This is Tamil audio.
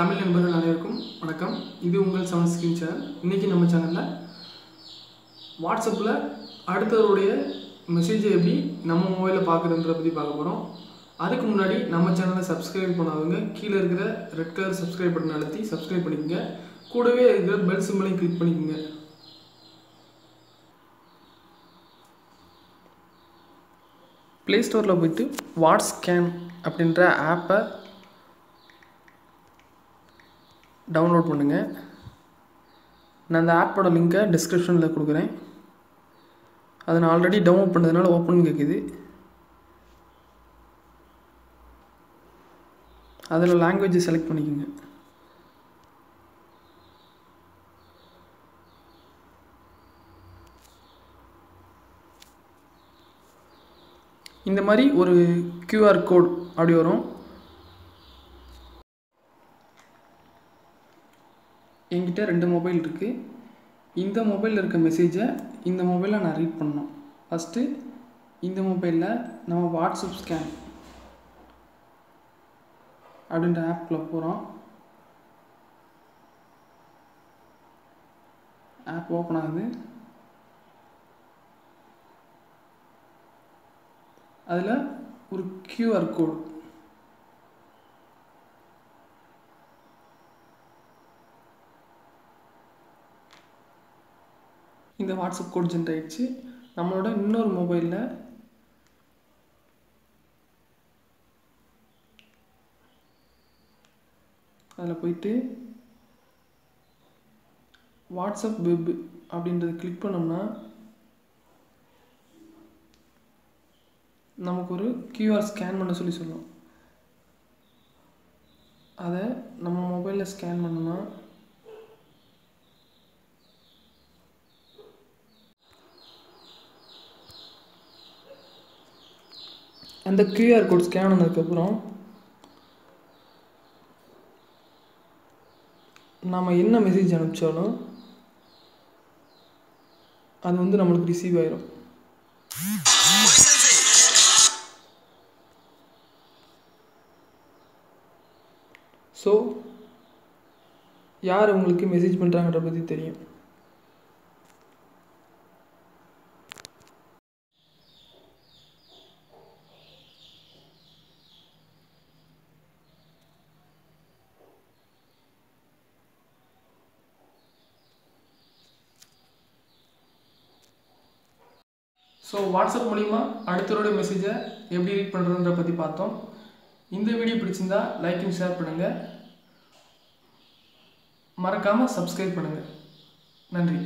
தமிழ் நண்பர்கள் அனைவருக்கும் வணக்கம். இது உங்கள் செவன் ஸ்கிரீன் சேனல். இன்றைக்கி நம்ம சேனலில் வாட்ஸ்அப்பில் அடுத்தவருடைய மெசேஜை எப்படி நம்ம மொபைலில் பார்க்குறதுன்றத பற்றி பார்க்க போகிறோம் அதுக்கு முன்னாடி நம்ம சேனலை சப்ஸ்கிரைப் பண்ணாதவங்க கீழே இருக்கிற ரெட் கலர் சப்ஸ்கிரைப் பட்டன் அழுத்தி சப்ஸ்கிரைப் பண்ணிக்கோங்க. கூடவே இருக்கிற பெல் சிம்பிளையும் கிளிக் பண்ணிக்கோங்க. ப்ளே ஸ்டோரில் போயிட்டு வாட்ஸ்கேன் அப்படின்ற ஆப்பை டவுன்லோட் பண்ணுங்கள் நான் அந்த ஆப்போட லிங்க்கை டிஸ்கிரிப்ஷனில் கொடுக்குறேன். அதை நான் ஆல்ரெடி டவுன்லோட் பண்ணதுனால ஓப்பன் கேட்குது அதில் லாங்குவேஜ் செலக்ட் பண்ணிக்கோங்க. இந்த மாதிரி ஒரு கியூஆர் கோட் அப்படி வரும். என்கிட்ட ரெண்டு மொபைல் இருக்குது இந்த மொபைலில் இருக்க மெசேஜை இந்த மொபைலில் நான் ரீட் பண்ணணும். ஃபஸ்ட்டு இந்த மொபைலில் நம்ம வாட்ஸ்அப் ஸ்கேன் அப்படின்ற ஆப்பில் போகிறோம் ஆப் ஓப்பன் ஆகுது. அதில் ஒரு கியூஆர் கோட் இந்த வாட்ஸ்அப் கோட் ஜென்ரேட் ஆயிடுச்சு. நம்மளோட இன்னொரு மொபைலில் அதில் போயிட்டு வாட்ஸ்அப் வெப் அப்படின்றத கிளிக் பண்ணோம்னா நமக்கு ஒரு கியூஆர் ஸ்கேன் பண்ண சொல்லி சொல்லும். அதை நம்ம மொபைலில் ஸ்கேன் பண்ணோம்னா அந்த கியூஆர் கோட் ஸ்கேன் ஆனதுக்கப்புறம் நாம் என்ன மெசேஜ் அனுப்பிச்சாலும் அது வந்து நம்மளுக்கு ரிசீவ் ஆயிரும். ஸோ யார் உங்களுக்கு மெசேஜ் பண்ணுறாங்கன்ற பற்றி தெரியும். ஸோ வாட்ஸ்அப் மூலிமா அடுத்தவருடைய மெசேஜை எப்படி ரீட் பண்ணுறதுன்ற பற்றி பார்த்தோம். இந்த வீடியோ பிடிச்சிருந்தா லைக்கும் ஷேர் பண்ணுங்கள் மறக்காமல் சப்ஸ்கிரைப் பண்ணுங்கள் நன்றி.